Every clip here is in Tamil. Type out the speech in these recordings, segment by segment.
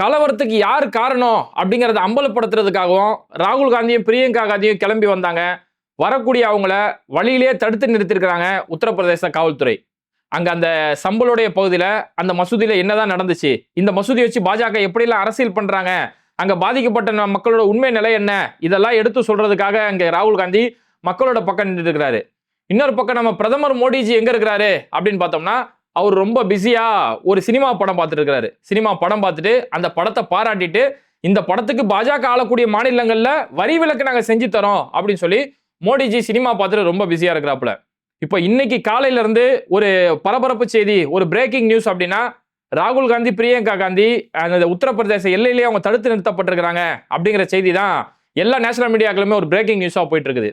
கலவரத்துக்கு யார் காரணம் அப்படிங்கிறத அம்பலப்படுத்துறதுக்காகவும் ராகுல் காந்தியும் பிரியங்கா காந்தியும் கிளம்பி வந்தாங்க. வரக்கூடிய அவங்கள வழியிலே தடுத்து நிறுத்திருக்கிறாங்க உத்தரப்பிரதேச காவல்துறை. அங்கே அந்த சம்பளுடைய பகுதியில் அந்த மசூதியில் என்னதான் நடந்துச்சு? இந்த மசூதி வச்சு பாஜக எப்படிலாம் அரசியல் பண்ணுறாங்க அங்கே பாதிக்கப்பட்ட ந- மக்களோட உண்மை நிலை என்ன? இதெல்லாம் எடுத்து சொல்கிறதுக்காக அங்கே ராகுல் காந்தி மக்களோட பக்கம் நின்றுருக்கிறாரு இன்னொரு பக்கம் நம்ம பிரதமர் மோடிஜி எங்கே இருக்கிறாரு அப்படின்னு பார்த்தோம்னா அவர் ரொம்ப பிஸியாக ஒரு சினிமா படம் பார்த்துட்டு இருக்கிறாரு சினிமா படம் பார்த்துட்டு அந்த படத்தை பாராட்டிட்டு இந்த படத்துக்கு பாஜக ஆளக்கூடிய மாநிலங்களில் வரி விலக்கு நாங்கள் செஞ்சு தரோம் அப்படின்னு சொல்லி மோடிஜி சினிமா பார்த்துட்டு ரொம்ப பிஸியாக இருக்கிறாப்புல. இப்போ இன்னைக்கு காலையிலேருந்து ஒரு பரபரப்பு செய்தி ஒரு பிரேக்கிங் நியூஸ் அப்படின்னா ராகுல் காந்தி பிரியங்கா காந்தி அந்த உத்தரப்பிரதேச எல்லையிலேயே அவங்க தடுத்து நிறுத்தப்பட்டிருக்கிறாங்க அப்படிங்கிற செய்தி தான் எல்லா நேஷனல் மீடியாக்களுமே ஒரு பிரேக்கிங் நியூஸாக போயிட்டு இருக்குது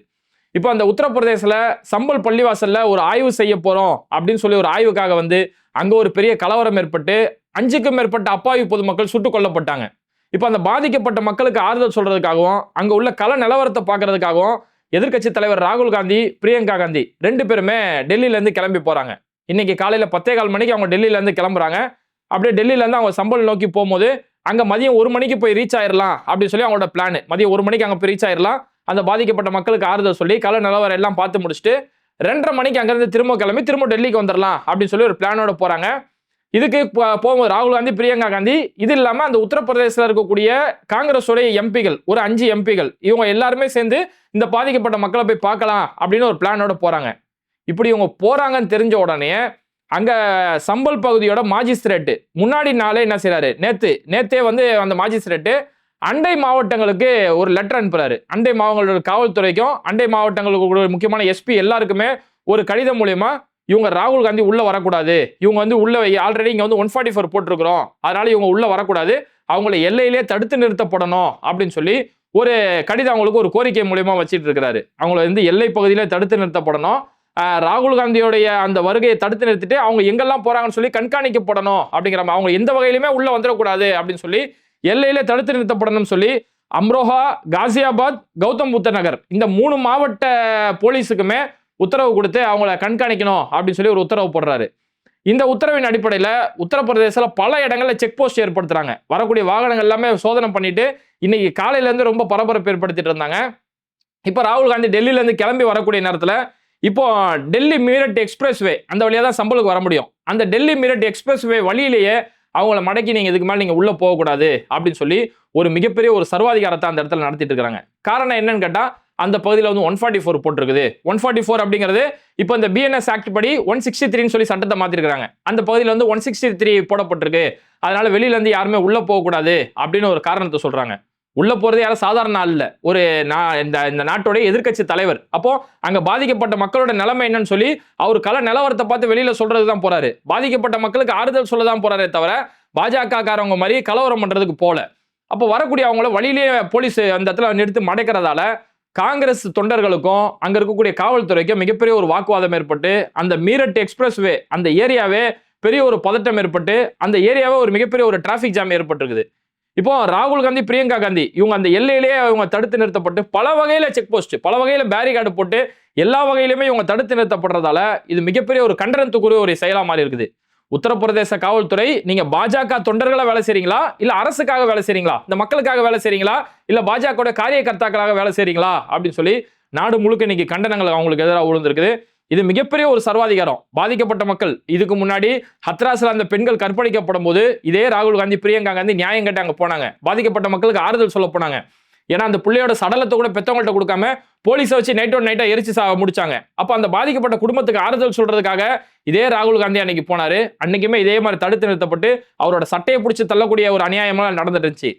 இப்போ அந்த உத்தரப்பிரதேசில் சம்பல் பள்ளிவாசலில் ஒரு ஆய்வு செய்ய போகிறோம் அப்படின்னு சொல்லி ஒரு ஆய்வுக்காக வந்து அங்கே ஒரு பெரிய கலவரம் ஏற்பட்டு அஞ்சுக்கும் மேற்பட்ட அப்பாவி பொதுமக்கள் சுட்டுக் கொல்லப்பட்டாங்க. இப்போ அந்த பாதிக்கப்பட்ட மக்களுக்கு ஆறுதல் சொல்கிறதுக்காகவும் அங்கே உள்ள கல நிலவரத்தை பார்க்கறதுக்காகவும் எதிர்க்கட்சி தலைவர் ராகுல் காந்தி பிரியங்கா காந்தி ரெண்டு பேருமே டெல்லியிலேருந்து கிளம்பி போகிறாங்க இன்னைக்கு காலையில் பத்தே கால் மணிக்கு அவங்க டெல்லியிலேருந்து கிளம்புறாங்க. அப்படியே டெல்லியிலேருந்து அவங்க சம்பல் நோக்கி போகும்போது அங்கே மதியம் ஒரு மணிக்கு போய் ரீச் ஆயிடலாம் அப்படின்னு சொல்லி அவங்களோட பிளான் மதியம் ஒரு மணிக்கு அங்கே போய் ரீச் ஆயிரலாம். அந்த பாதிக்கப்பட்ட மக்களுக்கு ஆறுதல் சொல்லி கல நிலவரம் எல்லாம் பார்த்து முடிச்சுட்டு ரெண்டரை மணிக்கு அங்கேருந்து திரும்ப கிளம்பி திரும்ப டெல்லிக்கு வந்துடலாம் அப்படின்னு சொல்லி ஒரு பிளானோட போகிறாங்க இதுக்கு போகும்போது ராகுல் காந்தி பிரியங்கா காந்தி இது இல்லாமல் அந்த உத்தரப்பிரதேசத்தில் இருக்கக்கூடிய காங்கிரஸோடைய எம்பிகள் ஒரு அஞ்சு எம்பிகள் இவங்க எல்லாருமே சேர்ந்து இந்த பாதிக்கப்பட்ட மக்களை போய் பார்க்கலாம் அப்படின்னு ஒரு பிளானோட போகிறாங்க இப்படி இவங்க போகிறாங்கன்னு தெரிஞ்ச உடனே அங்கே சம்பல் பகுதியோட மாஜிஸ்திரேட்டு முன்னாடி நாளே என்ன செய்கிறாரு நேற்று நேத்தே வந்து அந்த மாஜிஸ்திரேட்டு அண்டை மாவட்டங்களுக்கு ஒரு லெட்டர் அனுப்புறாரு. அண்டை மாவட்டங்களோட காவல்துறைக்கும் அண்டை மாவட்டங்களுக்கு முக்கியமான எஸ்பி எல்லாருக்குமே ஒரு கடிதம் மூலயமா இவங்க ராகுல் காந்தி உள்ளே வரக்கூடாது. இவங்க வந்து உள்ள ஆல்ரெடி இங்கே வந்து ஒன் ஃபார்ட்டி ஃபோர் போட்டிருக்கிறோம். அதனால இவங்க உள்ளே வரக்கூடாது. அவங்கள எல்லையிலே தடுத்து நிறுத்தப்படணும் அப்படின்னு சொல்லி ஒரு கடிதம் அவங்களுக்கு ஒரு கோரிக்கை மூலயமா வச்சுட்டு இருக்கிறாரு. அவங்கள வந்து எல்லை பகுதியிலே தடுத்து நிறுத்தப்படணும். ராகுல் காந்தியோடைய அந்த வருகையை தடுத்து நிறுத்திட்டு அவங்க எங்கெல்லாம் போறாங்கன்னு சொல்லி கண்காணிக்கப்படணும் அப்படிங்கிற மாதிரி அவங்க எந்த வகையிலுமே உள்ள வந்துடக்கூடாது அப்படின்னு சொல்லி எல்லையில தடுத்து நிறுத்தப்படணும்னு சொல்லி அம்ரோஹா காசியாபாத் கௌதம் புத்த நகர் இந்த மூணு மாவட்ட போலீஸுக்குமே உத்தரவு கொடுத்து அவங்கள கண்காணிக்கணும் அப்படின்னு சொல்லி ஒரு உத்தரவு போடுறாரு. இந்த உத்தரவின் அடிப்படையில் உத்தரப்பிரதேசத்தில் பல இடங்களில் செக் போஸ்ட் ஏற்படுத்துறாங்க. வரக்கூடிய வாகனங்கள் எல்லாமே சோதனை பண்ணிட்டு இன்னைக்கு காலையிலேருந்து ரொம்ப பரபரப்பு ஏற்படுத்திட்டு இருந்தாங்க. இப்போ ராகுல் காந்தி டெல்லியிலேருந்து கிளம்பி வரக்கூடிய நேரத்தில் இப்போ டெல்லி மீரட் எக்ஸ்பிரஸ் வே அந்த வழியாக தான் சம்பளுக்கு வர முடியும். அந்த டெல்லி மீரட் எக்ஸ்பிரஸ் வே வழியிலேயே அவங்கள மடக்கி நீங்கள் இதுக்கு மேலே நீங்கள் உள்ளே போகக்கூடாது அப்படின்னு சொல்லி ஒரு மிகப்பெரிய ஒரு சர்வாதிகாரத்தை அந்த இடத்துல நடத்திட்டு இருக்காங்க காரணம் என்னன்னு கேட்டால் அந்த பகுதியில் வந்து ஒன் ஃபார்ட்டி ஃபோர் போட்டிருக்குது. ஒன் ஃபார்ட்டி ஃபோர் அப்படிங்கிறது இப்போ இந்த பிஎன்எஸ் ஆக்ட் படி ஒன் சிக்ஸ்டி த்ரீன்னு சொல்லி சட்டத்தை மாற்றிருக்காங்க அந்த பகுதியில் வந்து ஒன் சிக்ஸ்டி த்ரீ போடப்பட்டிருக்கு. அதனால வெளியிலேருந்து யாருமே உள்ளே போகக்கூடாது அப்படின்னு ஒரு காரணத்தை சொல்கிறாங்க உள்ளே போகிறது யாரும் சாதாரண ஆள் இல்லை. ஒரு நா- இந்த இந்த நாட்டோடைய எதிர்க்கட்சி தலைவர். அப்போது அங்கே பாதிக்கப்பட்ட மக்களோட நிலைமை என்னன்னு சொல்லி அவர் கல நிலவரத்தை பார்த்து வெளியில் சொல்கிறது தான் போகிறாரு பாதிக்கப்பட்ட மக்களுக்கு ஆறுதல் சொல்ல தான் போகிறாரே தவிர பாஜகக்காரவங்க மாதிரி கலவரம் பண்ணுறதுக்கு போல. அப்போ வரக்கூடிய அவங்கள வழியிலேயே போலீஸ் அந்த இடத்துல நிறுத்தி மடைக்கிறதால காங்கிரஸ் தொண்டர்களுக்கும் அங்கே இருக்கக்கூடிய காவல்துறைக்கும் மிகப்பெரிய ஒரு வாக்குவாதம் ஏற்பட்டு அந்த மீரட் எக்ஸ்பிரஸ் வே அந்த ஏரியாவே பெரிய ஒரு பதட்டம் ஏற்பட்டு அந்த ஏரியாவே ஒரு மிகப்பெரிய ஒரு டிராஃபிக் ஜாம் ஏற்பட்டிருக்குது. இப்போ ராகுல் காந்தி பிரியங்கா காந்தி இவங்க அந்த எல்லையிலேயே இவங்க தடுத்து நிறுத்தப்பட்டு பல வகையில செக் போஸ்ட் பல வகையில பேரிகார்டு போட்டு எல்லா வகையிலுமே இவங்க தடுத்து நிறுத்தப்படுறதால இது மிகப்பெரிய ஒரு கண்டனத்துக்குரிய ஒரு செயலா மாறி இருக்குது. உத்தரப்பிரதேச காவல்துறை நீங்க பாஜக தொண்டர்களா வேலை செய்றீங்களா? இல்ல அரசுக்காக வேலை செய்றீங்களா? இந்த மக்களுக்காக வேலை செய்றீங்களா? இல்ல பாஜக காரியகர்த்தாக்களாக வேலை செய்றீங்களா? அப்படின்னு சொல்லி நாடு முழுக்க இன்னைக்கு கண்டனங்கள் அவங்களுக்கு எதிராக விழுந்திருக்குது இது மிகப்பெரிய ஒரு சர்வாதிகாரம். பாதிக்கப்பட்ட மக்கள். இதுக்கு முன்னாடி ஹத்ராஸ்ல அந்த பெண்கள் கற்பழிக்கப்படும் போது இதே ராகுல் காந்தி பிரியங்கா காந்தி நியாயம் கேட்டு அங்கே போனாங்க. பாதிக்கப்பட்ட மக்களுக்கு ஆறுதல் சொல்ல போனாங்க. ஏன்னா அந்த பிள்ளையோட சடலத்தை கூட பெத்தவங்கள்ட்ட கொடுக்காம போலீஸை வச்சு நைட்டோட நைட்டா எரிச்சு சா முடிச்சாங்க. அப்ப அந்த பாதிக்கப்பட்ட குடும்பத்துக்கு ஆறுதல் சொல்றதுக்காக இதே ராகுல் காந்தி அன்னைக்கு போனாரு. அன்னைக்குமே இதே மாதிரி தடுத்து நிறுத்தப்பட்டு அவரோட சட்டையை பிடிச்சி தள்ளக்கூடிய ஒரு அநியாயமெல்லாம் நடந்துட்டு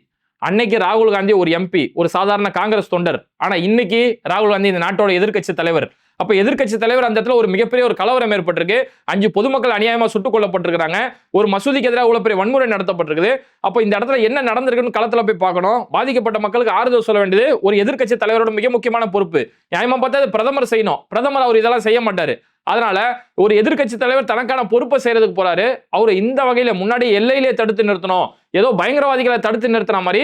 அன்னைக்கு ராகுல் காந்தி ஒரு எம்பி ஒரு சாதாரண காங்கிரஸ் தொண்டர். ஆனா இன்னைக்கு ராகுல் காந்தி இந்த நாட்டோட எதிர்க்கட்சி தலைவர். அப்ப எதிர்க்கட்சி தலைவர் அந்த இடத்துல ஒரு மிகப்பெரிய ஒரு கலவரம் ஏற்பட்டிருக்கு. அஞ்சு பொதுமக்கள் அநியாயமா சுட்டுக் கொல்லப்பட்டிருக்கிறாங்க. ஒரு மசூதிக்கு எதிராக இவ்வளவு பெரிய வன்முறை நடத்தப்பட்டிருக்குது. அப்போ இந்த இடத்துல என்ன நடந்திருக்குன்னு களத்துல போய் பார்க்கணும். பாதிக்கப்பட்ட மக்களுக்கு ஆறுதல் சொல்ல வேண்டியது ஒரு எதிர்க்கட்சி தலைவரோட மிக முக்கியமான பொறுப்பு. நியாயமா பார்த்தா அது பிரதமர் செய்யணும். பிரதமர் அவர் இதெல்லாம் செய்ய மாட்டாரு. அதனால ஒரு எதிர்க்கட்சி தலைவர் தனக்கான பொறுப்பை செய்யறதுக்கு போறாரு. அவர் இந்த வகையில முன்னாடி எல்லையிலே தடுத்து நிறுத்தணும். ஏதோ பயங்கரவாதிகளை தடுத்து நிறுத்தின மாதிரி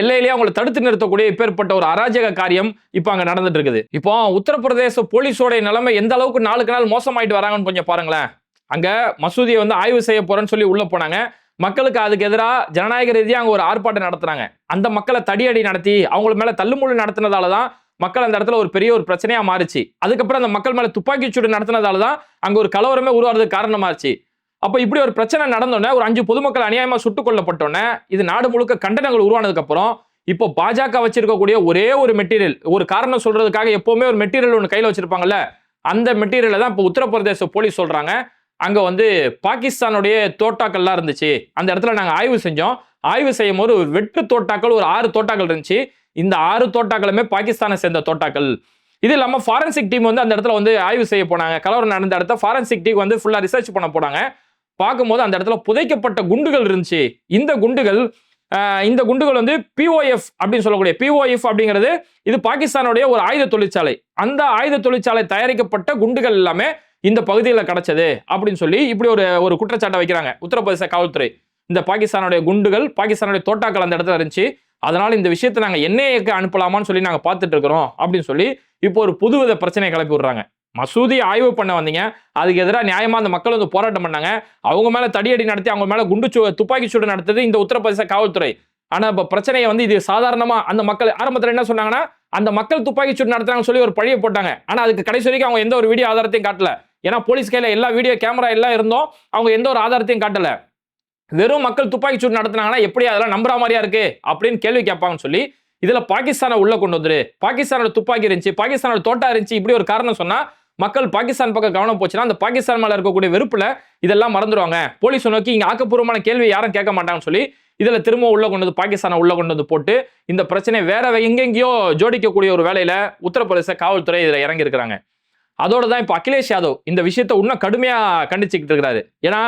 எல்லையிலேயே அவங்களை தடுத்து நிறுத்தக்கூடிய இப்பேற்பட்ட ஒரு அராஜக காரியம் இப்போ அங்கே நடந்துட்டு இருக்குது. இப்போ உத்தரப்பிரதேச போலீஸோடைய நிலைமை எந்த அளவுக்கு நாளுக்கு நாள் மோசமாயிட்டு வராங்கன்னு கொஞ்சம் பாருங்களேன். அங்கே மசூதியை வந்து ஆய்வு செய்ய போறேன்னு சொல்லி உள்ள போனாங்க. மக்களுக்கு அதுக்கு எதிராக ஜனநாயக ரீதியாக அங்கே ஒரு ஆர்ப்பாட்டம் நடத்துனாங்க. அந்த மக்களை தடியடி நடத்தி அவங்கள மேல தள்ளுமுள்ளு நடத்தினதால தான் மக்கள் அந்த இடத்துல ஒரு பெரிய ஒரு பிரச்சனையா மாறுச்சு. அதுக்கப்புறம் அந்த மக்கள் மேல துப்பாக்கி சூடு நடத்தினதால தான் அங்க ஒரு கலவரமே உருவாறதுக்கு காரணமாச்சு. அப்போ இப்படி ஒரு பிரச்சனை நடந்தோடனே ஒரு அஞ்சு பொதுமக்கள் அநியாயமாக சுட்டுக் கொல்லப்பட்டோன்னே இது நாடு முழுக்க கண்டனங்கள் உருவானதுக்கப்புறம் இப்போ பாஜக வச்சிருக்கக்கூடிய ஒரே ஒரு மெட்டீரியல் ஒரு காரணம் சொல்றதுக்காக எப்போவுமே ஒரு மெட்டீரியல் ஒன்று கையில் வச்சிருப்பாங்கல்ல அந்த மெட்டீரியலை தான் இப்போ உத்தரப்பிரதேச போலீஸ் சொல்கிறாங்க அங்கே வந்து பாகிஸ்தானுடைய தோட்டாக்கள்லாம் இருந்துச்சு. அந்த இடத்துல நாங்கள் ஆய்வு செஞ்சோம். ஆய்வு செய்யும் போது ஒரு வெட்டு தோட்டாக்கள் ஒரு ஆறு தோட்டாக்கள் இருந்துச்சு. இந்த ஆறு தோட்டாக்களுமே பாகிஸ்தானை சேர்ந்த தோட்டாக்கள். இது இல்லாமல் ஃபாரன்சிக் டீம் வந்து அந்த இடத்துல வந்து ஆய்வு செய்ய போனாங்க. கலவரம் நடந்த இடத்த ஃபாரன்சிக் டீம் வந்து ஃபுல்லாக ரிசர்ச் பண்ண போனாங்க. பார்க்கும்போது அந்த இடத்துல புதைக்கப்பட்ட குண்டுகள் இருந்துச்சு. இந்த குண்டுகள் இந்த குண்டுகள் வந்து பிஓஎஃப் அப்படின்னு சொல்லக்கூடிய பிஓஎஃப் அப்படிங்கிறது இது பாகிஸ்தானுடைய ஒரு ஆயுத தொழிற்சாலை. அந்த ஆயுத தொழிற்சாலை தயாரிக்கப்பட்ட குண்டுகள் எல்லாமே இந்த பகுதியில் கிடைச்சது அப்படின்னு சொல்லி இப்படி ஒரு ஒரு குற்றச்சாட்டை வைக்கிறாங்க. உத்தரப்பிரதேச காவல்துறை. இந்த பாகிஸ்தானுடைய குண்டுகள் பாகிஸ்தானுடைய தோட்டாக்கள் அந்த இடத்துல இருந்துச்சு. அதனால இந்த விஷயத்தை நாங்கள் என்ஐஏக்கு அனுப்பலாமான்னு சொல்லி நாங்கள் பார்த்துட்டு இருக்கிறோம் அப்படின்னு சொல்லி இப்போ ஒரு புதுவித பிரச்சனையை கிளப்பி விடுறாங்க. மசூதி ஆய்வு பண்ண வந்தீங்க. அதுக்கு எதிராக நியாயமாக அந்த மக்கள் வந்து போராட்டம் பண்ணாங்க. அவங்க மேலே தடியடி நடத்தி அவங்க மேலே குண்டு சூ துப்பாக்கி சூடு நடத்தது இந்த உத்தரப்பிரதேச காவல்துறை. ஆனால் இப்போ பிரச்சனையை வந்து இது சாதாரணமாக அந்த மக்கள் ஆரம்பத்தில் என்ன சொன்னாங்கன்னா அந்த மக்கள் துப்பாக்கி சூடு நடத்துறாங்கன்னு சொல்லி ஒரு பழைய போட்டாங்க. ஆனால் அதுக்கு கடைசி வரைக்கும் அவங்க எந்த ஒரு வீடியோ ஆதாரத்தையும் காட்டல. ஏன்னா போலீஸ் கையில் எல்லா வீடியோ கேமரா எல்லாம் இருந்தோம். அவங்க எந்த ஒரு ஆதாரத்தையும் காட்டல. வெறும் மக்கள் துப்பாக்கி சூடு நடத்தினாங்கன்னா எப்படி அதெல்லாம் நம்புற மாதிரியா இருக்கு? அப்படின்னு கேள்வி கேட்பாங்கன்னு சொல்லி இதுல பாகிஸ்தானை உள்ள கொண்டு வந்துரு. பாகிஸ்தானோட துப்பாக்கி இருந்துச்சு பாகிஸ்தானோட தோட்டா இருந்துச்சு இப்படி ஒரு காரணம் சொன்னா மக்கள் பாகிஸ்தான் பக்கம் கவனம் போச்சுன்னா அந்த பாகிஸ்தான் மேல இருக்கக்கூடிய வெறுப்புல இதெல்லாம் மறந்துடுவாங்க போலீஸ் நோக்கி இங்க ஆக்கப்பூர்வமான கேள்வி யாரும் கேட்க மாட்டாங்கன்னு சொல்லி இதுல திரும்ப உள்ள கொண்டு வந்து பாகிஸ்தானை உள்ள கொண்டு வந்து போட்டு இந்த பிரச்சனை வேற எங்கெங்கேயோ ஜோடிக்கக்கூடிய ஒரு வேலையில உத்தரப்பிரதேச காவல்துறை இதுல இறங்கி இருக்கிறாங்க அதோட தான் இப்போ அகிலேஷ் யாதவ் இந்த விஷயத்த இன்னும் கடுமையா கண்டிச்சுக்கிட்டு இருக்கிறாரு. ஏன்னா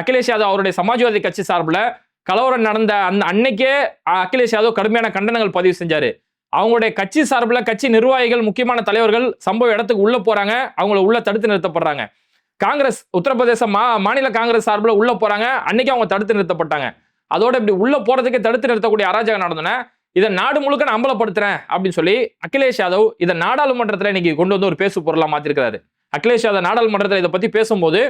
அகிலேஷ் யாதவ் அவருடைய சமாஜ்வாதி கட்சி சார்பில் கலவரம் நடந்த அந்த அன்னைக்கே அகிலேஷ் யாதவ் கடுமையான கண்டனங்கள் பதிவு செஞ்சாரு. அவங்களுடைய கட்சி சார்பில் கட்சி நிர்வாகிகள் முக்கியமான தலைவர்கள் சம்பவ இடத்துக்கு உள்ளே போகிறாங்க அவங்கள உள்ள தடுத்து நிறுத்தப்படுறாங்க. காங்கிரஸ் உத்தரப்பிரதேச மா மாநில காங்கிரஸ் சார்பில் உள்ளே போகிறாங்க அன்னைக்கு அவங்க தடுத்து நிறுத்தப்பட்டாங்க. அதோட இப்படி உள்ளே போகிறதுக்கு தடுத்து நிறுத்தக்கூடிய அராஜகம் நடந்தன இதை நாடு முழுக்க நான் அம்பலப்படுத்துறேன் அப்படின்னு சொல்லி அகிலேஷ் யாதவ் இதை நாடாளுமன்றத்தில் இன்னைக்கு கொண்டு வந்து ஒரு பேசு பொருளாக மாற்றிருக்கிறாரு அகிலேஷ் யாதவ் நாடாளுமன்றத்தில் இதை பற்றி பேசும்போது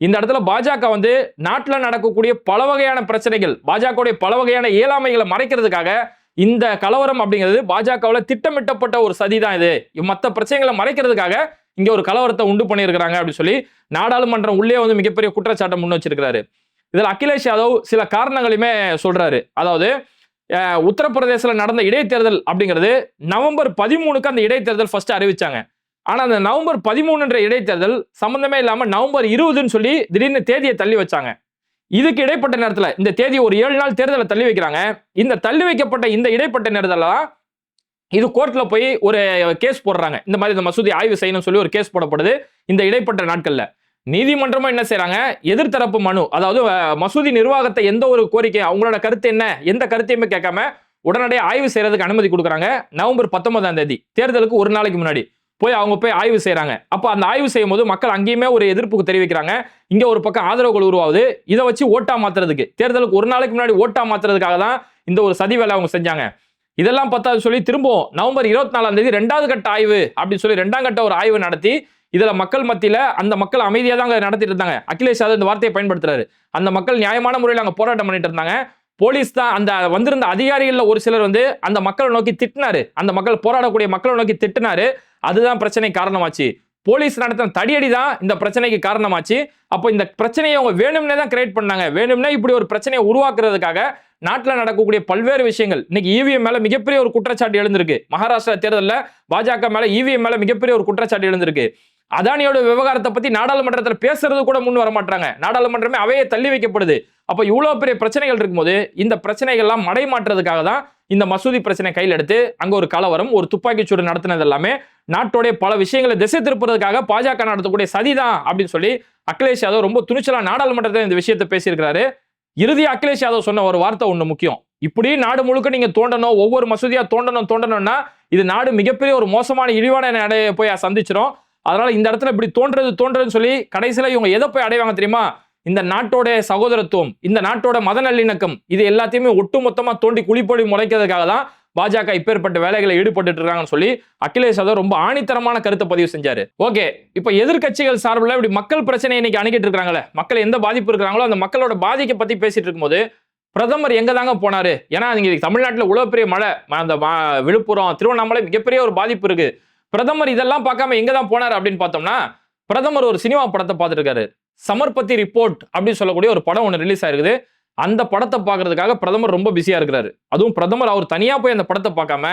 இந்த இடத்துல பாஜக வந்து நாட்டில் நடக்கக்கூடிய பல வகையான பிரச்சனைகள் பாஜகவுடைய பல வகையான இயலாமைகளை மறைக்கிறதுக்காக இந்த கலவரம் அப்படிங்கிறது பாஜகவில் திட்டமிட்டப்பட்ட ஒரு சதி தான் இது மற்ற பிரச்சனைகளை மறைக்கிறதுக்காக இங்கே ஒரு கலவரத்தை உண்டு பண்ணியிருக்கிறாங்க அப்படின்னு சொல்லி நாடாளுமன்றம் உள்ளே வந்து மிகப்பெரிய குற்றச்சாட்டை முன் வச்சிருக்கிறாரு. இதில் அகிலேஷ் யாதவ் சில காரணங்களையுமே சொல்றாரு. அதாவது உத்தரப்பிரதேசத்தில் நடந்த இடைத்தேர்தல் அப்படிங்கிறது நவம்பர் பதிமூணுக்கு அந்த இடைத்தேர்தல் ஃபர்ஸ்ட் அறிவிச்சாங்க. ஆனால் அந்த நவம்பர் பதிமூணுன்ற இடைத்தேர்தல் சம்மந்தமே இல்லாமல் நவம்பர் இருபதுன்னு சொல்லி திடீர்னு தேதியை தள்ளி வச்சாங்க. இதுக்கு இடைப்பட்ட நேரத்தில் இந்த தேதி ஒரு ஏழு நாள் தேர்தலை தள்ளி வைக்கிறாங்க. இந்த தள்ளி வைக்கப்பட்ட இந்த இடைப்பட்ட நேரத்தில் தான் இது கோர்ட்டில் போய் ஒரு கேஸ் போடுறாங்க. இந்த மாதிரி இந்த மசூதி ஆய்வு செய்யணும்னு சொல்லி ஒரு கேஸ் போடப்படுது இந்த இடைப்பட்ட நாட்களில். நீதிமன்றமும் என்ன செய்கிறாங்க எதிர்த்தரப்பு மனு அதாவது மசூதி நிர்வாகத்தை எந்த ஒரு கோரிக்கை அவங்களோட கருத்து என்ன எந்த கருத்தையுமே கேட்காம உடனடியாக ஆய்வு செய்யறதுக்கு அனுமதி கொடுக்குறாங்க. நவம்பர் பத்தொன்பதாம் தேதி தேர்தலுக்கு ஒரு நாளைக்கு முன்னாடி. போய் அவங்க போய் ஆய்வு செய்கிறாங்க அப்போ அந்த ஆய்வு செய்யும் போது மக்கள் அங்கேயுமே ஒரு எதிர்ப்புக்கு தெரிவிக்கிறாங்க. இங்கே ஒரு பக்கம் ஆதரவுகள் உருவாகுது. இதை வச்சு ஓட்டா மாத்துறதுக்கு. தேர்தலுக்கு ஒரு நாளைக்கு முன்னாடி ஓட்டா மாத்துறதுக்காக தான் இந்த ஒரு சதி வேலை அவங்க செஞ்சாங்க. இதெல்லாம் பத்தாது சொல்லி திரும்பவும் நவம்பர் இருபத்தி நாலாம் தேதி ரெண்டாவது கட்ட ஆய்வு அப்படின்னு சொல்லி ரெண்டாம் கட்ட ஒரு ஆய்வு நடத்தி இதில் மக்கள் மத்தியில் அந்த மக்கள் அமைதியாக தான் அங்கே நடத்திட்டு இருந்தாங்க. அகிலேஷ் யாதவ் இந்த வார்த்தையை பயன்படுத்துறாரு. அந்த மக்கள் நியாயமான முறையில் அங்கே போராட்டம் பண்ணிட்டு இருந்தாங்க. போலீஸ் தான் அந்த வந்திருந்த அதிகாரிகள்ல ஒரு சிலர் வந்து அந்த மக்களை நோக்கி திட்டினாரு. அந்த மக்கள் போராடக்கூடிய மக்களை நோக்கி திட்டினாரு. அதுதான் பிரச்சனை காரணமாச்சு. போலீஸ் நடத்தின தடியடி தான் இந்த பிரச்சனைக்கு காரணமாச்சு. அப்போ இந்த பிரச்சனையை அவங்க வேணும்னே தான் கிரியேட் பண்ணாங்க. வேணும்னே இப்படி ஒரு பிரச்சனையை உருவாக்குறதுக்காக நாட்டில் நடக்கக்கூடிய பல்வேறு விஷயங்கள். இன்னைக்கு இவிஎம் மேல மிகப்பெரிய ஒரு குற்றச்சாட்டு எழுந்திருக்கு. மகாராஷ்டிரா தேர்தலில் பாஜக மேல இவிஎம் மேல மிகப்பெரிய ஒரு குற்றச்சாட்டு எழுந்திருக்கு. அதானியோட விவகாரத்தை பத்தி நாடாளுமன்றத்தில் பேசுறது கூட முன் வர மாட்டாங்க நாடாளுமன்றமே அவையே தள்ளி வைக்கப்படுது. அப்ப இவ்வளவு பெரிய பிரச்சனைகள் இருக்கும்போது இந்த பிரச்சனைகள்லாம் மடை மாற்றுறதுக்காக தான் இந்த மசூதி பிரச்சனை கையில் எடுத்து அங்க ஒரு கலவரம் ஒரு துப்பாக்கி சூடு நடத்தினது எல்லாமே நாட்டோடைய பல விஷயங்களை திசை திருப்புறதுக்காக பாஜக நடத்தக்கூடிய சதிதான் அப்படின்னு சொல்லி அகிலேஷ் யாதவ் ரொம்ப துணிச்சலா நாடாளுமன்றத்தில் இந்த விஷயத்தை பேசியிருக்கிறாரு. இறுதி அகிலேஷ் யாதவ் சொன்ன ஒரு வார்த்தை ஒண்ணு முக்கியம். இப்படி நாடு முழுக்க நீங்க தோண்டணும் ஒவ்வொரு மசூதியா தோண்டணும் தோண்டணும்னா இது நாடு மிகப்பெரிய ஒரு மோசமான இழிவான நடையை போய் சந்திச்சிடும் அதனால இந்த இடத்துல இப்படி தோன்றது தோன்றதுன்னு சொல்லி கடைசியில் இவங்க எதை போய் அடைவாங்க தெரியுமா? இந்த நாட்டோட சகோதரத்துவம் இந்த நாட்டோட மத நல்லிணக்கம் இது எல்லாத்தையுமே ஒட்டுமொத்தமாக தோண்டி குழிப்பொழி முளைக்கிறதுக்காக தான் பாஜக இப்பேற்பட்ட வேலைகளை ஈடுபட்டு இருக்காங்கன்னு சொல்லி அகிலேஷ் யாதவ் ரொம்ப ஆணித்தரமான கருத்தை பதிவு செஞ்சாரு. ஓகே இப்போ எதிர்க்கட்சிகள் சார்பில் இப்படி மக்கள் பிரச்சனை இன்னைக்கு அணுகிட்டு இருக்காங்களே மக்கள் எந்த பாதிப்பு இருக்கிறாங்களோ அந்த மக்களோட பாதிக்க பத்தி பேசிட்டு இருக்கும்போது பிரதமர் எங்க தாங்க போனாரு? ஏன்னா நீங்க தமிழ்நாட்டில் இவ்வளவு பெரிய மழை அந்த விழுப்புரம் திருவண்ணாமலை மிகப்பெரிய ஒரு பாதிப்பு இருக்கு. பிரதமர் இதெல்லாம் பார்க்காம எங்க தான் போனாரு அப்படின்னு பார்த்தோம்னா பிரதமர் ஒரு சினிமா படத்தை பார்த்துருக்காரு சமர்பத்தி ரிப்போர்ட் அப்படின்னு சொல்லக்கூடிய ஒரு படம் ஒன்று ரிலீஸ் ஆயிருக்குது. அந்த படத்தை பார்க்கறதுக்காக பிரதமர் ரொம்ப பிஸியா இருக்கிறாரு. அதுவும் பிரதமர் அவர் தனியா போய் அந்த படத்தை பார்க்காம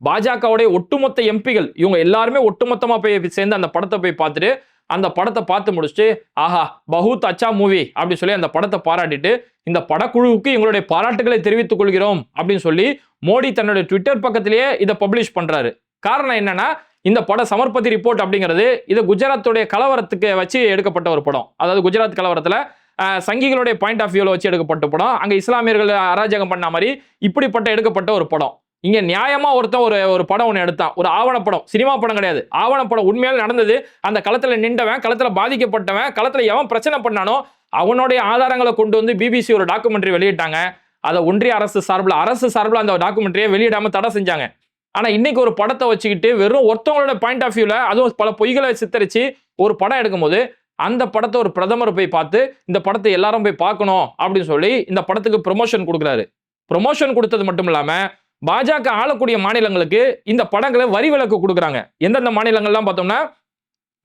பாஜகவுடைய ஒட்டுமொத்த எம்பிகள் இவங்க எல்லாருமே ஒட்டுமொத்தமா போய் சேர்ந்து அந்த படத்தை போய் பார்த்துட்டு அந்த படத்தை பார்த்து முடிச்சுட்டு ஆஹா பஹூத் அச்சா மூவி அப்படின்னு சொல்லி அந்த படத்தை பாராட்டிட்டு இந்த படக்குழுவுக்கு எங்களுடைய பாராட்டுகளை தெரிவித்துக் கொள்கிறோம் அப்படின்னு சொல்லி மோடி தன்னுடைய ட்விட்டர் பக்கத்திலேயே இதை பப்ளிஷ் பண்றாரு. காரணம் என்னன்னா இந்த படம் சமர்ப்பதி ரிப்போர்ட் அப்படிங்கிறது இது குஜராத்துடைய கலவரத்துக்கு வச்சு எடுக்கப்பட்ட ஒரு படம். அதாவது குஜராத் கலவரத்தில் சங்கிகளுடைய பாயிண்ட் ஆஃப் வியூவில் வச்சு எடுக்கப்பட்ட படம். அங்கே இஸ்லாமியர்கள் அராஜகம் பண்ண மாதிரி இப்படிப்பட்ட எடுக்கப்பட்ட ஒரு படம். இங்கே நியாயமாக ஒருத்தன் ஒரு ஒரு படம் ஒன்று எடுத்தான். ஒரு ஆவணப்படம் சினிமா படம் கிடையாது. ஆவணப்படம் உண்மையால் நடந்தது. அந்த களத்தில் நின்றவன் களத்தில் பாதிக்கப்பட்டவன் களத்தில் எவன் பிரச்சனை பண்ணானோ அவனுடைய ஆதாரங்களை கொண்டு வந்து பிபிசி ஒரு டாக்குமெண்ட்ரி வெளியிட்டாங்க. அதை ஒன்றிய அரசு சார்பில் அரசு சார்பில் அந்த டாக்குமெண்ட்ரியை வெளியிடாமல் தடை செஞ்சாங்க. ஆனால் இன்னைக்கு ஒரு படத்தை வச்சுக்கிட்டு வெறும் ஒருத்தவங்களோட பாயிண்ட் ஆஃப் வியூவில் அதுவும் பல பொய்களை சித்தரித்து ஒரு படம் எடுக்கும்போது அந்த படத்தை ஒரு பிரதமர் போய் பார்த்து இந்த படத்தை எல்லாரும் போய் பார்க்கணும் அப்படின்னு சொல்லி இந்த படத்துக்கு ப்ரொமோஷன் கொடுக்குறாரு. ப்ரொமோஷன் கொடுத்தது மட்டும் இல்லாமல் பாஜக ஆளக்கூடிய மாநிலங்களுக்கு இந்த படங்களை வரி விலக்கு கொடுக்குறாங்க. எந்தெந்த மாநிலங்கள்லாம் பார்த்தோம்னா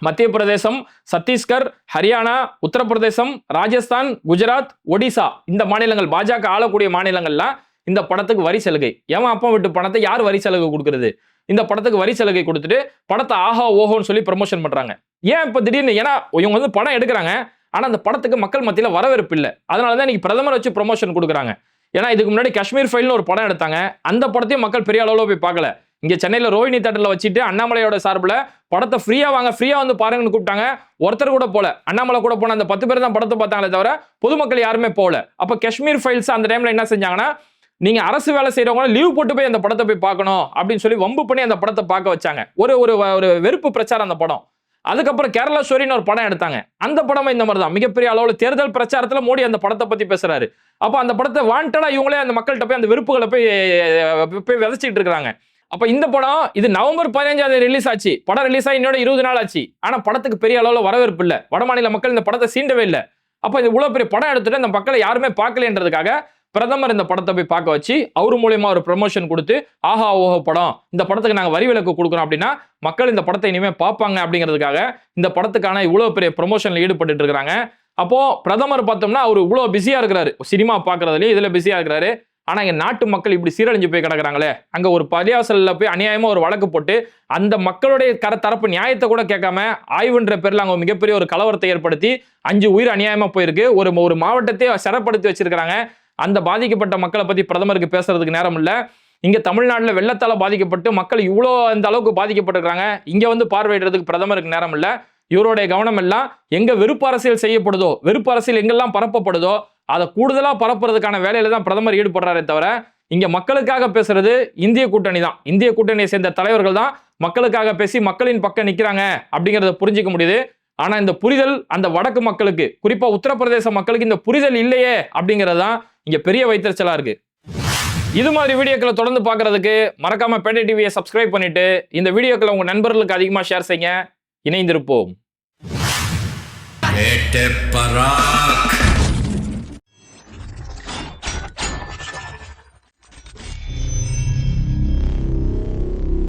மத்திய பிரதேசம் சத்தீஸ்கர் ஹரியானா உத்தரப்பிரதேசம் ராஜஸ்தான் குஜராத் ஒடிசா இந்த மாநிலங்கள் பாஜக ஆளக்கூடிய மாநிலங்கள்லாம் இந்த படத்துக்கு வரி சலுகை. எவன் அப்பா விட்டு பணத்தை யார் வரி சலுகை கொடுக்கறது? இந்த படத்துக்கு வரி சலுகை கொடுத்துட்டு படத்தை ஆஹா ஓஹோன்னு சொல்லி ப்ரமோஷன் பண்றாங்க. ஏன் இப்போ திடீர்னு ஏன்னா இவங்க வந்து படம் எடுக்கிறாங்க. ஆனா அந்த படத்துக்கு மக்கள் மத்தியில வரவேற்பு இல்லை. அதனால தான் இன்னைக்கு பிரதமர் வச்சு ப்ரொமோஷன் கொடுக்குறாங்க. ஏன்னா இதுக்கு முன்னாடி காஷ்மீர் ஃபைல்னு ஒரு படம் எடுத்தாங்க. அந்த படத்தையும் மக்கள் பெரிய அளவில் போய் பார்க்கல. இங்க சென்னையில ரோஹிணி தேட்டர்ல வச்சுட்டு அண்ணாமலையோட சார்பில் படத்தை ஃப்ரீயா வாங்க ஃப்ரீயா வந்து பாருங்கன்னு கூப்பிட்டாங்க. ஒருத்தர் கூட போல. அண்ணாமலை கூட போன அந்த பத்து பேர் தான் படத்தை பார்த்தாங்களே தவிர பொதுமக்கள் யாருமே போகல அப்ப காஷ்மீர் ஃபைல்ஸ் அந்த டைம்ல என்ன செஞ்சாங்கன்னா நீங்க அரசு வேலை செய்யறவங்க லீவ் போட்டு போய் அந்த படத்தை போய் பார்க்கணும் அப்படின்னு சொல்லி வம்பு பண்ணி அந்த படத்தை பார்க்க வச்சாங்க. ஒரு ஒரு ஒரு வெறுப்பு பிரச்சாரம் அந்த படம். அதுக்கப்புறம் கேரளா ஸ்டோரின்னு ஒரு படம் எடுத்தாங்க. அந்த படமும் இந்த மாதிரி தான் மிகப்பெரிய அளவில் தேர்தல் பிரச்சாரத்தில் மோடி அந்த படத்தை பற்றி பேசுறாரு. அப்போ அந்த படத்தை வாண்டடா இவங்களே அந்த மக்கள்கிட்ட போய் அந்த வெறுப்புகளை போய் போய் விதைச்சிட்டு இருக்கிறாங்க. அப்போ இந்த படம் இது நவம்பர் பதினஞ்சாம் தேதி ரிலீஸ் ஆச்சு. படம் ரிலீஸ் ஆகி இன்னொரு இருபது நாள் ஆச்சு. ஆனால் படத்துக்கு பெரிய அளவில் வரவேற்பு இல்லை. வட மாநில மக்கள் இந்த படத்தை சீண்டவே இல்லை. அப்போ இது இவ்வளோ பெரிய படம் எடுத்துட்டு இந்த மக்களை யாருமே பார்க்கலன்றதுக்காக பிரதமர் இந்த படத்தை போய் பார்க்க வச்சு அவர் மூலியமா ஒரு ப்ரமோஷன் கொடுத்து ஆஹா ஓஹோ படம். இந்த படத்துக்கு நாங்கள் வரி விலக்கு கொடுக்குறோம் அப்படின்னா மக்கள் இந்த படத்தை இனிமேல் பார்ப்பாங்க அப்படிங்கிறதுக்காக இந்த படத்துக்கான இவ்வளோ பெரிய ப்ரொமோஷனில் ஈடுபட்டு இருக்கிறாங்க. அப்போ பிரதமர் பார்த்தோம்னா அவர் இவ்வளோ பிஸியா இருக்கிறாரு. சினிமா பார்க்கறதுலயும் இதில் பிஸியா இருக்கிறாரு. ஆனால் இங்கே நாட்டு மக்கள் இப்படி சீரழிஞ்சு போய் கிடக்குறாங்களே. அங்கே ஒரு பரியாசலில் போய் அநியாயமாக ஒரு வழக்கு போட்டு அந்த மக்களுடைய கர தரப்பு நியாயத்தை கூட கேட்காம ஆய்வுன்ற பேரில் அங்கே மிகப்பெரிய ஒரு கலவரத்தை ஏற்படுத்தி அஞ்சு உயிர் அநியாயமாக போயிருக்கு. ஒரு ஒரு மாவட்டத்தை சிறப்படுத்தி வச்சிருக்கிறாங்க. அந்த பாதிக்கப்பட்ட மக்களை பத்தி பிரதமருக்கு பேசுறதுக்கு நேரம் இல்ல இங்க தமிழ்நாட்டில் வெள்ளத்தால பாதிக்கப்பட்டு மக்கள் இவ்வளோ அந்த அளவுக்கு பாதிக்கப்பட்டிருக்கிறாங்க. இங்க வந்து பார்வையிடுறதுக்கு பிரதமருக்கு நேரம் இல்ல இவருடைய கவனம் எல்லாம் எங்க வெறுப்பு அரசியல் செய்யப்படுதோ வெறுப்பு அரசியல் எங்கெல்லாம் பரப்பப்படுதோ அதை கூடுதலா பரப்புறதுக்கான வேலையில தான் பிரதமர் ஈடுபடுறாரே தவிர இங்க மக்களுக்காக பேசுறது இந்திய கூட்டணி தான். இந்திய கூட்டணியை சேர்ந்த தலைவர்கள் தான் மக்களுக்காக பேசி மக்களின் பக்கம் நிக்கிறாங்க அப்படிங்கறத புரிஞ்சிக்க முடியுது. ஆனால் இந்த புரிதல் அந்த வடக்கு மக்களுக்கு குறிப்பாக உத்தரப்பிரதேச மக்களுக்கு இந்த புரிதல் இல்லையே அப்படிங்கிறது தான் இங்கே பெரிய வைத்தறிச்சலாக இருக்குது இது மாதிரி வீடியோக்களை தொடர்ந்து பார்க்குறதுக்கு மறக்காமல் பேட்டை டிவியை சப்ஸ்கிரைப் பண்ணிவிட்டு இந்த வீடியோக்களை உங்கள் நண்பர்களுக்கு அதிகமாக ஷேர் செய்ய இணைந்திருப்போம்.